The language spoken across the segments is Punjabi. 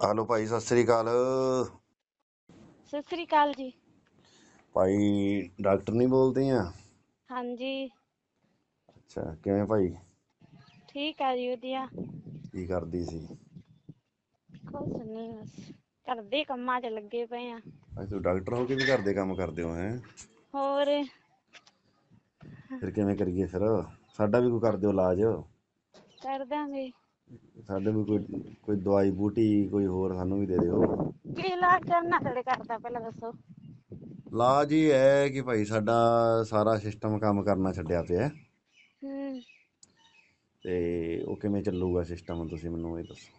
ਹਲੋ ਭਾਈ ਸਤਿ ਸ੍ਰੀ ਅਕਾਲ। ਸਤਿ ਸ੍ਰੀ ਅਕਾਲ ਜੀ। ਭਾਈ ਡਾਕਟਰ ਨਹੀਂ ਬੋਲਦੇ ਆ? ਹਾਂਜੀ। ਅੱਛਾ ਕਿਵੇਂ ਭਾਈ? ਠੀਕ ਆ ਜੀ ਵਧੀਆ। ਕੀ ਕਰਦੀ ਸੀ? ਕੁਛ ਨਹੀਂ ਬਸ ਘਰ ਦੇ ਕੰਮਾਂ 'ਚ ਲੱਗੇ ਪਏ ਆ। ਅੱਜ ਤੂੰ ਡਾਕਟਰ ਹੋ ਕੇ ਵੀ ਘਰ ਦੇ ਕੰਮ ਕਰਦੇ ਹੋ ਹੈ? ਹੋਰ? ਫਿਰ ਕਿਵੇਂ ਕਰੀਏ ਫਿਰ? ਸਾਡਾ ਵੀ ਕੋਈ ਕਰ ਦਿਓ ਇਲਾਜ। ਕਰ ਦਾਂਗੇ ਸਾਡੇ ਵੀ ਕੋਈ ਕੋਈ ਦਵਾਈ ਬੂਟੀ ਕੋਈ ਹੋਰ ਸਾਨੂੰ ਵੀ ਦੇ ਦਿਓ। ਕੀ ਇਲਾਜ ਕਰਨਾ ਤੁਹਾਡੇ ਘਰ ਦਾ ਪਹਿਲਾਂ ਦੱਸੋ। ਇਲਾਜ ਹੀ ਹੈ ਕਿ ਭਾਈ ਸਾਡਾ ਸਾਰਾ ਸਿਸਟਮ ਕੰਮ ਕਰਨਾ ਛੱਡਿਆ ਪਿਆ। ਹੈ। ਹੂੰ ਤੇ ਉਹ ਕਿਵੇਂ ਚੱਲੂਗਾ ਸਿਸਟਮ ਤੁਸੀਂ ਮੈਨੂੰ ਇਹ ਦੱਸੋ।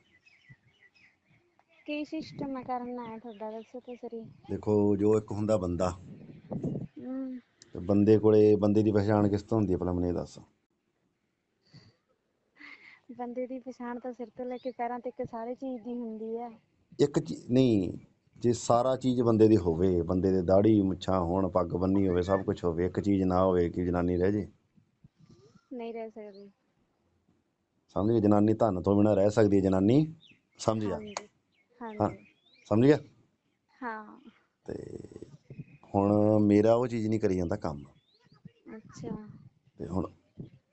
ਕੀ ਸਿਸਟਮ ਕਰਨਾ ਹੈ ਤੁਹਾਡਾ ਦੱਸੋ ਤਾਂ ਸਰੀ ਦੇਖੋ ਜੋ ਇੱਕ ਹੁੰਦਾ ਬੰਦਾ। ਹੂੰ। ਤੇ ਬੰਦੇ ਕੋਲੇ ਬੰਦੇ ਦੀ ਪਛਾਣ ਕਿਸ ਤੋਂ ਹੁੰਦੀ ਹੈ ਭਲਾ ਮੈਨੂੰ ਇਹ ਦੱਸ। ਬੰਦੇ ਦੀ ਪਛਾਣ ਤਾਂ ਸਿਰ ਤੋਂ ਲੈ ਕੇ ਪੈਰਾਂ ਤੱਕ ਸਾਰੇ ਚੀਜ਼ ਦੀ ਹੁੰਦੀ ਹੈ ਇੱਕ ਚੀ- ਨਹੀਂ ਜੇ ਸਾਰਾ ਚੀਜ਼ ਬੰਦੇ ਦੀ ਹੋਵੇ ਬੰਦੇ ਦੇ ਦਾੜੀ ਮੁੱਛਾਂ ਹੋਣ ਪੱਗ ਬੰਨੀ ਹੋਵੇ ਸਭ ਕੁਝ ਹੋਵੇ ਇੱਕ ਚੀਜ਼ ਨਾ ਹੋਵੇ ਕਿ ਜਨਾਨੀ ਰਹਿ ਜੇ। ਨਹੀਂ ਰਹਿ ਸਕਦੀ। ਸਮਝ ਗਏ? ਜਨਾਨੀ ਧਨ ਤੋਂ ਬਿਨਾਂ ਰਹਿ ਸਕਦੀ ਹੈ ਜਨਾਨੀ। ਸਮਝ ਗਿਆ? ਹਾਂਜੀ ਹਾਂ ਹਾਂਜੀ ਸਮਝ ਗਿਆ? ਹਾਂ। ਤੇ ਹੁਣ ਮੇਰਾ ਉਹ ਚੀਜ਼ ਨਹੀਂ ਕਰੀ ਜਾਂਦਾ ਕੰਮ। ਅੱਛਾ। ਤੇ ਹੁਣ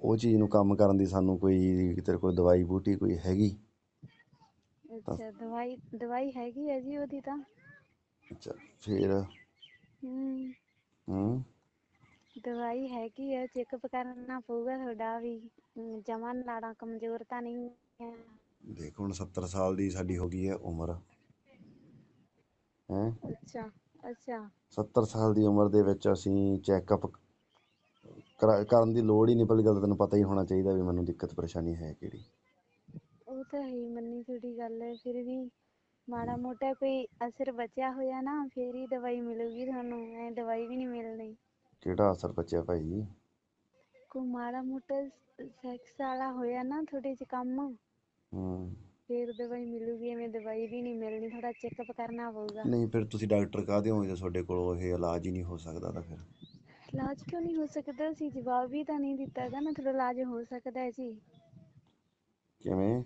ਉਹ ਚੀਜ਼ ਨੂੰ ਕੰਮ ਕਰਨ ਦੀ ਸਾਨੂੰ ਕੋਈ ਤੇਰੇ ਕੋਲ ਦਵਾਈ ਬੂਟੀ ਕੋਈ ਹੈਗੀ? ਅੱਛਾ ਦਵਾਈ ਦਵਾਈ ਹੈਗੀ ਹੈ ਜੀ ਉਹਦੀ ਤਾਂ। ਅੱਛਾ ਫਿਰ? ਹੂੰ। ਹੂੰ। ਦਵਾਈ ਹੈਗੀ ਹੈ ਚੈੱਕਅਪ ਕਰਨਾ ਪਊਗਾ ਤੁਹਾਡਾ ਵੀ। ਜਮਾਂ ਨਾੜਾਂ ਕਮਜ਼ੋਰ ਤਾਂ ਨਹੀਂ ਹੈ। ਦੇਖ ਹੁਣ 70 ਸਾਲ ਦੀ ਸਾਡੀ ਹੋ ਗਈ ਹੈ ਉਮਰ। ਹੈ? ਅੱਛਾ ਅੱਛਾ। 70 ਸਾਲ ਦੀ ਉਮਰ ਦੇ ਵਿੱਚ ਅਸੀਂ ਚੈੱਕਅਪ ਕਰਨ ਦੀ ਲੋੜ ਹੀ ਨਹੀਂ ਪਹਿਲੀ ਗੱਲ ਤਾਂ ਤੈਨੂੰ ਪਤਾ ਹੀ ਹੋਣਾ ਚਾਹੀਦਾ ਵੀ ਮੈਨੂੰ ਦਿੱਕਤ ਪਰੇਸ਼ਾਨੀ ਹੈ ਕਿਹੜੀ। ਉਹ ਤਾਂ ਹੀ ਮੰਨੀ ਤੁਹਾਡੀ ਗੱਲ ਹੈ ਫਿਰ ਵੀ ਮਾੜਾ ਮੋਟਾ ਕੋਈ ਅਸਰ ਬਚਿਆ ਹੋਇਆ ਨਾ ਫੇਰ ਹੀ ਦਵਾਈ ਮਿਲੂਗੀ ਤੁਹਾਨੂੰ ਐ ਦਵਾਈ ਵੀ ਨਹੀਂ ਮਿਲਣੀ ਕਿਹੜਾ ਅਸਰ ਬਚਿਆ ਭਾਈ? ਕੋਈ ਮਾੜਾ ਮੋਟਾ ਸੈਕਸ ਵਾਲਾ ਹੋਇਆ ਨਾ ਤੁਹਾਡੇ 'ਚ ਕੰਮ ਹੂੰ। ਫੇਰ ਦਵਾਈ ਮਿਲੂਗੀ ਐਵੇਂ ਦਵਾਈ ਵੀ ਨਹੀਂ ਮਿਲਣੀ ਥੋੜਾ ਚੈੱਕਅਪ ਕਰਨਾ ਪਊਗਾ। ਨਹੀਂ ਫਿਰ ਤੁਸੀਂ ਡਾਕਟਰ ਕਾਹਦੇ ਹੋ ਜੇ ਤੁਹਾਡੇ ਕੋਲ ਇਹ ਇਲਾਜ ਹੀ ਨਹੀਂ ਹੋ ਸਕਦਾ ਤਾਂ ਫਿਰ। ਇਲਾਜ ਕਿਉਂ ਨਹੀਂ ਹੋ ਸਕਦਾ ਸੀ? ਜਵਾਬ ਵੀ ਤਾਂ ਨਹੀਂ ਦਿੱਤਾ ਹੈਗਾ ਨਾ ਤੁਹਾਡਾ ਇਲਾਜ ਹੋ ਸਕਦਾ ਹੈ ਜੀ। ਕਿਵੇਂ?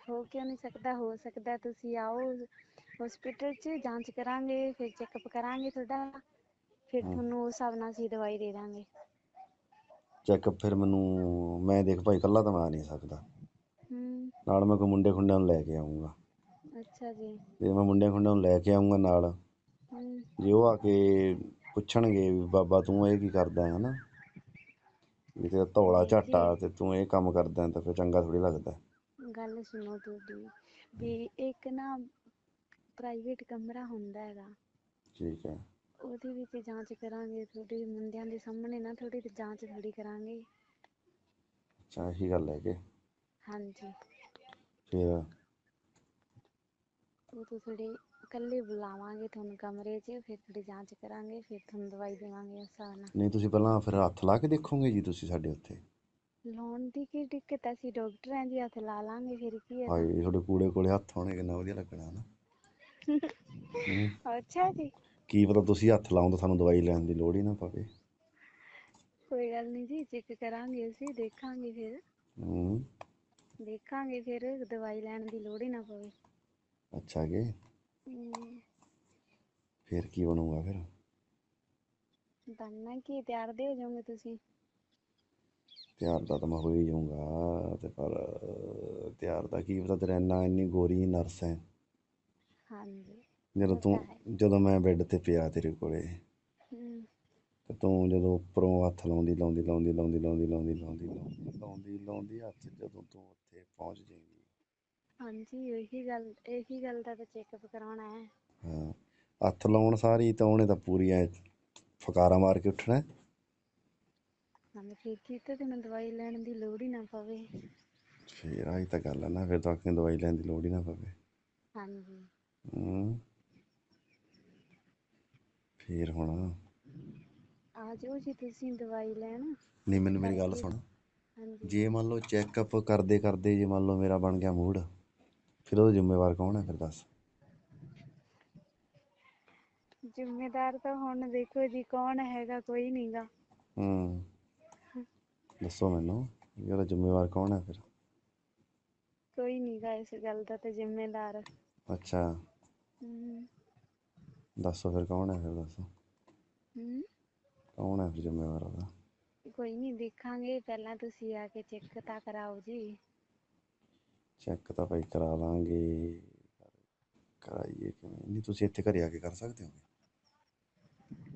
ਹੋ ਕਿਉਂ ਨਹੀਂ ਸਕਦਾ? ਹੋ ਸਕਦਾ ਤੁਸੀਂ ਆਓ ਹਸਪੀਟਲ 'ਚ ਜਾਂਚ ਕਰਾਂਗੇ ਫਿਰ ਚੈੱਕਅਪ ਕਰਾਂਗੇ ਤੁਹਾਡਾ ਫਿਰ ਹਮ। ਤੁਹਾਨੂੰ ਉਸ ਹਿਸਾਬ ਨਾਲ ਅਸੀਂ ਦਵਾਈ ਦੇ ਦਾਂਗੇ। ਚੈੱਕਅਪ ਫਿਰ ਮੈਨੂੰ ਮੈਂ ਦੇਖ ਭਾਈ ਇਕੱਲਾ ਤਾਂ ਮੈਂ ਆ ਨਹੀਂ ਸਕਦਾ। ਹੂੰ। ਨਾਲ ਮੈਂ ਕੋਈ ਮੁੰਡੇ ਖੁੰਡਿਆਂ ਨੂੰ ਲੈ ਕੇ ਆਉਂਗਾ ਅੱਛਾ ਜੀ। ਜੇ ਮੈਂ ਮੁੰਡੇ ਖੁੰਡਿਆਂ ਨੂੰ ਲੈ ਕੇ ਆਉਂਗਾ ਨਾਲ ਹੂੰ। ਜੇ ਉਹ ਆ ਕੇ ਪੁੱਛਣਗੇ ਵੀ ਬਾਬਾ ਤੂੰ ਇਹ ਕੀ ਕਰਦਾ ਹੈ ਨਾ ਵੀ ਤੇਰਾ ਧੌਲਾ ਝਾਟਾ ਤੇ ਤੂੰ ਇਹ ਕੰਮ ਕਰਦਾ ਹੈ ਤਾਂ ਫਿਰ ਚੰਗਾ ਥੋੜੀ ਲੱਗਦਾ। ਗੱਲ ਸੁਣੋ ਤੁਹਾਡੀ ਵੀ ਇੱਕ ਨਾ ਪ੍ਰਾਈਵੇਟ ਕਮਰਾ ਹੁੰਦਾ ਹੈਗਾ। ਠੀਕ ਹੈ। ਉਹਦੇ ਵਿੱਚ ਜਾਂਚ ਕਰਾਂਗੇ ਤੁਹਾਡੇ ਮੁੰਡਿਆਂ ਦੇ ਸਾਹਮਣੇ ਨਾ ਥੋੜੀ ਜਾਂਚ ਥੋੜੀ ਕਰਾਂਗੇ। ਅੱਛਾ ਇਹੀ ਗੱਲ ਹੈ ਕਿ? ਹਾਂਜੀ। ਫਿਰ? ਉਹ ਤੋਂ ਥੋੜੇ ਇਕੱਲੇ ਬੁਲਾਵਾਂਗੇ ਤੁਹਾਨੂੰ ਕਮਰੇ 'ਚ ਫਿਰ ਥੋੜੀ ਜਾਂਚ ਕਰਾਂਗੇ ਫਿਰ ਤੁਹਾਨੂੰ ਦਵਾਈ ਦੇਵਾਂਗੇ ਹਿਸਾਬ ਨਾਲ। ਨਹੀਂ ਤੁਸੀਂ ਪਹਿਲਾਂ ਫਿਰ ਹੱਥ ਲਾ ਕੇ ਦੇਖੋਗੇ ਜੀ ਤੁਸੀਂ ਸਾਡੇ ਉੱਥੇ? ਲਾਉਣ ਦੀ ਕੀ ਦਿੱਕਤ ਹੈ ਅਸੀਂ ਡਾਕਟਰ ਹਾਂ ਜੀ ਹੱਥ ਲਾ ਲਾਂਗੇ ਫਿਰ ਕੀ ਹੈ ਹਾਏ ਤੁਹਾਡੇ ਕੂੜੇ ਕੋਲੇ ਹੱਥ ਹੋਣੇ ਕਿੰਨਾ ਵਧੀਆ ਲੱਗਣਾ ਨਾ ਹੂੰ। ਅੱਛਾ ਜੀ। ਕੀ ਪਤਾ ਤੁਸੀਂ ਹੱਥ ਲਾਉਂ ਤਾਂ ਸਾਨੂੰ ਦਵਾਈ ਲੈਣ ਦੀ ਲੋੜ ਹੀ ਨਾ ਪਵੇ। ਕੋਈ ਗੱਲ ਨਹੀਂ ਜੀ ਚੈੱਕ ਕਰਾਂਗੇ ਅਸੀਂ ਦੇਖਾਂਗੇ ਫਿਰ। ਹੂੰ। ਦੇਖਾਂਗੇ ਫਿਰ ਦਵਾਈ ਲੈਣ ਦੀ ਲੋੜ ਹੀ ਨਾ ਪਵੇ। ਅੱਛਾ ਹਮ, ਫਿਰ ਕੀ ਬਣੂਗਾ ਫਿਰ? ਬਣਨਾ ਕੀ ਤਿਆਰ ਦੇ ਹੋ ਜਾਓਗੇ ਤੁਸੀਂ? ਤਿਆਰ ਦਾ ਤਾਂ ਮੈਂ ਹੋ ਹੀ ਜਾਊਂਗਾ ਤੇ ਪਰ ਤਿਆਰ ਦਾ ਕੀ ਪਤਾ ਤੇਰਾ ਇੰਨਾ ਇੰਨੀ ਗੋਰੀ ਨਰਸ ਹੈ। ਹਾਂਜੀ ਜਦੋਂ ਤੂੰ। ਜਦੋਂ ਮੈਂ ਬੈੱਡ ਤੇ ਪਿਆ ਤੇਰੇ ਕੋਲੇ ਹਮ, ਤੇ ਤੂੰ ਜਦੋਂ ਉੱਪਰੋਂ ਹੱਥ ਲਾਉਂਦੀ ਲਾਉਂਦੀ ਲਾਉਂਦੀ ਲਾਉਂਦੀ ਲਾਉਂਦੀ ਲਾਉਂਦੀ ਲਾਉਂਦੀ ਲਾਉਂਦੀ ਲਾਉਂਦੀ ਲਾਉਂਦੀ ਹੱਥ ਜਦੋਂ ਤੂੰ ਉੱਥੇ ਪਹੁੰਚ ਜਾਏਂਗੀ। ਹਾਂਜੀ ਇਹੀ ਗੱਲ ਇਹੀ ਗੱਲ ਦਾ ਤਾਂ ਚੈੱਕਅਪ ਕਰਾਉਣਾ ਹੈ। ਹਾਂ। ਹੱਥ ਲਾਉਣ ਸਾਰੀ ਤਾਂ ਉਹਨੇ ਤਾਂ ਪੂਰੀ ਐ ਫਕਾਰਾ ਮਾਰ ਕੇ ਉੱਠਣਾ। ਹਾਂਜੀ ਫਿਰ ਕੀ ਤੇ ਤੈਨੂੰ ਦਵਾਈ ਲੈਣ ਦੀ ਲੋੜ ਹੀ ਨਾ ਪਵੇ। ਫਿਰ ਆਹੀ ਤਾਂ ਗੱਲ ਨਾ ਫਿਰ ਤਾਂ ਆਖੇ ਦਵਾਈ ਲੈਣ ਦੀ ਲੋੜ ਹੀ ਨਾ ਪਵੇ। ਹਾਂਜੀ। ਹੂੰ। ਫਿਰ ਹੁਣ ਆ ਜਾਓ ਜੀ ਤੁਸੀਂ ਦਵਾਈ ਲੈਣ। ਨਹੀਂ ਮੈਨੂੰ ਮੇਰੀ ਗੱਲ ਸੁਣ। ਹਾਂਜੀ। ਜੇ ਮੰਨ ਲਓ ਚੈੱਕਅਪ ਕਰਦੇ ਕਰਦੇ ਜੇ ਮੰਨ ਲਓ ਮੇਰਾ ਬਣ ਗਿਆ ਮੂਡ ਫਿਰ ਉਹਦਾ ਜ਼ਿੰਮੇਵਾਰ ਕੌਣ ਹੈ ਫਿਰ ਦੱਸ। ਜ਼ਿੰਮੇਦਾਰ ਤਾਂ ਹੁਣ ਦੇਖੋ ਜੀ ਕੌਣ ਹੈਗਾ ਕੋਈ ਨਹੀਂਗਾ ਹੂੰ ਦੱਸੋ ਮੈਨੂੰ ਜ਼ਿੰਮੇਵਾਰ ਕੌਣ ਹੈ ਫਿਰ? ਕੋਈ ਨਹੀਂਗਾ ਇਸ ਗੱਲ ਦਾ ਤਾਂ ਜ਼ਿੰਮੇਦਾਰ। ਅੱਛਾ। ਹਮ ਦੱਸੋ ਫਿਰ ਕੌਣ ਹੈ ਫਿਰ ਦੱਸੋ। ਹਮ ਕੌਣ ਹੈ ਫਿਰ ਜ਼ਿੰਮੇਵਾਰ ਉਹਦਾ? ਕੋਈ ਨਹੀਂ ਦੇਖਾਂਗੇ ਪਹਿਲਾਂ ਤੁਸੀਂ ਆ ਕੇ ਚੈੱਕ ਤਾਂ ਕਰਾਓ ਜੀ। ਚੈੱਕ ਤਾਂ ਭਾਈ ਕਰਾ ਲਾਂਗੇ ਕਰਾਈਏ ਕਿਵੇਂ? ਨਹੀਂ ਤੁਸੀਂ ਇੱਥੇ ਘਰੇ ਆ ਕੇ ਕਰ ਸਕਦੇ ਹੋ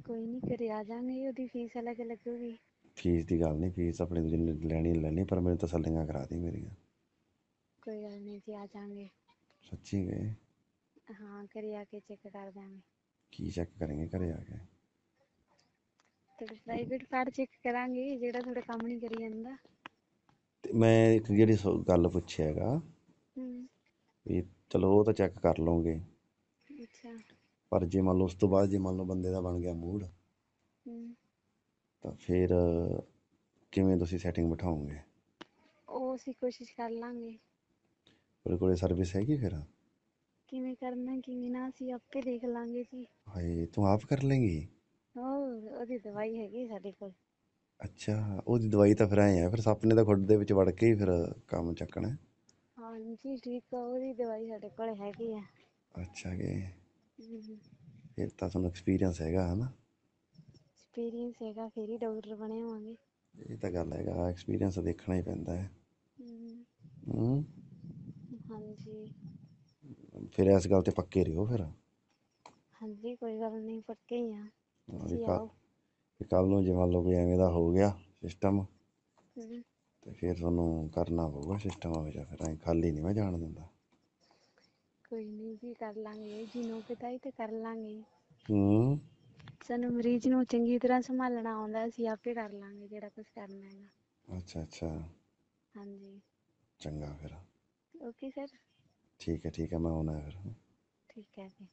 ਕੋਈ ਨਹੀਂ ਘਰੇ ਆ ਜਾਾਂਗੇ ਉਹਦੀ ਫੀਸ ਅਲੱਗ ਲੱਗੂਗੀ। ਫੀਸ ਦੀ ਗੱਲ ਨਹੀਂ ਫੀਸ ਆਪਣੀ ਜਿੰਨੀ ਲੈਣੀ ਲੈਣੀ ਪਰ ਮੈਨੂੰ ਤਸੱਲੀਆਂ ਕਰਾ ਦੀ ਮੇਰੀਆਂ। ਕੋਈ ਗੱਲ ਨਹੀਂ ਜੀ ਆ ਜਾਾਂਗੇ। ਸੱਚੀ ਗਏ ਹਾਂ ਘਰੇ ਆ ਕੇ ਚੈੱਕ ਕਰ ਦਾਂਗੇ। ਕੀ ਚੈੱਕ ਕਰਾਂਗੇ ਘਰੇ ਆ ਕੇ? ਤੁਹਾਡਾ ਪ੍ਰਾਈਵੇਟ ਕਾਰਡ ਚੈੱਕ ਕਰਾਂਗੇ ਜਿਹੜਾ ਤੁਹਾਡਾ ਕੰਮ ਨਹੀਂ ਕਰੀ ਜਾਂਦਾ। ਤੇ ਮੈਂ ਇੱਕ ਜਿਹੜੀ ਸੋ- ਗੱਲ ਪੁੱਛਿਆ ਹੈਗਾ ਹਮ ਵੀ ਚਲੋ ਉਹ ਤਾਂ ਚੈੱਕ ਕਰ ਲਓਗੇ ਅੱਛਾ। ਪਰ ਜੇ ਮੰਨ ਲਓ ਉਸ ਤੋਂ ਬਾਅਦ ਜੇ ਮੰਨ ਲਓ ਬੰਦੇ ਦਾ ਬਣ ਗਿਆ ਮੂਡ ਹਮ ਤਾਂ ਫਿਰ ਕਿਵੇਂ ਤੁਸੀਂ ਸੈਟਿੰਗ ਬਿਠਾਓਗੇ? ਉਹ ਅਸੀਂ ਕੋਸ਼ਿਸ਼ ਕਰ ਲਾਂਗੇ। ਉਹਦੇ ਕੋਲੇ ਸਰਵਿਸ ਹੈਗੀ ਫਿਰ? ਕਿਵੇਂ ਕਰਨਾ ਕਿਵੇਂ ਨਾ ਅਸੀਂ ਆਪੇ ਦੇਖ ਲਾਂਗੇ ਜੀ। ਹਾਏ ਤੂੰ ਆਪ ਕਰ ਲੇਂਗੀ? ਉਹ ਉਹਦੀ ਦਵਾਈ ਹੈਗੀ ਸਾਡੇ ਕੋਲ। ਅੱਛਾ ਉਹਦੀ ਦਵਾਈ ਤਾਂ ਫਿਰ ਐਂ ਆ ਫਿਰ ਸੱਪ ਨੇ ਤਾਂ ਖੁੱਡ ਦੇ ਵਿੱਚ ਵੜ ਕੇ ਹੀ ਫਿਰ ਕੰਮ ਚੱਕਣਾ। ਹੈ। ਹਾਂਜੀ ਠੀਕ ਆ ਉਹਦੀ ਦਵਾਈ ਸਾਡੇ ਕੋਲ ਹੈਗੀ ਆ। ਅੱਛਾ ਕਿ ਫਿਰ ਤਾਂ ਤੁਹਾਨੂੰ ਐਕਸਪੀਰੀਅੰਸ ਹੈਗਾ ਹਨਾ? ਐਕਸਪੀਰੀਅੰਸ ਹੈਗਾ ਫਿਰ ਹੀ ਡਾਕਟਰ ਬਣੇ ਹੋਵਾਂਗੇ। ਇਹ ਤਾਂ ਗੱਲ ਹੈਗਾ ਐਕਸਪੀਰੀਅੰਸ ਦੇਖਣਾ ਹੀ ਪੈਂਦਾ ਹੈ। ਹਮ ਹੂੰ। ਹਾਂਜੀ। ਫਿਰ ਇਸ ਗੱਲ ਤੇ ਪੱਕੇ ਰਹੋ ਫਿਰ। ਹਾਂਜੀ ਕੋਈ ਗੱਲ ਨਹੀਂ ਪੱਕੇ ਹੀ ਆ ਤੁਸੀਂ ਕੱਲ ਨੂੰ ਜੇ ਮੰਨ ਲਓ ਕੋਈ ਐਵੇਂ ਦਾ ਹੋ ਗਿਆ ਸਿਸਟਮ ਤੇ ਫਿਰ ਤੁਹਾਨੂੰ ਕਰਨਾ ਪਊਗਾ ਸਿਸਟਮ ਜਾ ਫਿਰ ਐਂ ਖਾਲੀ ਨਹੀਂ ਮੈਂ ਜਾਣ ਦਿੰਦਾ। ਕੋਈ ਨਹੀਂ ਜੀ ਕਰ ਲਾਂਗੇ ਜਿਹਨੂੰ ਪਤਾ ਹੀ ਤੇ ਕਰ ਲਾਂਗੇ। ਹੂੰ। ਸਾਨੂੰ ਮਰੀਜ਼ ਨੂੰ ਚੰਗੀ ਤਰ੍ਹਾਂ ਸੰਭਾਲਣਾ ਆਉਂਦਾ ਅਸੀਂ ਆਪੇ ਕਰ ਲਾਂਗੇ ਜਿਹੜਾ ਕੁਝ ਕਰਨਾ ਹੈਗਾ। ਅੱਛਾ ਅੱਛਾ। ਹਾਂਜੀ। ਚੰਗਾ ਫਿਰ। Okay sir. ਠੀਕ ਹੈ ਠੀਕ ਹੈ ਮੈਂ ਆਉਣਾ ਫਿਰ। ਠੀਕ ਹੈ ਜੀ।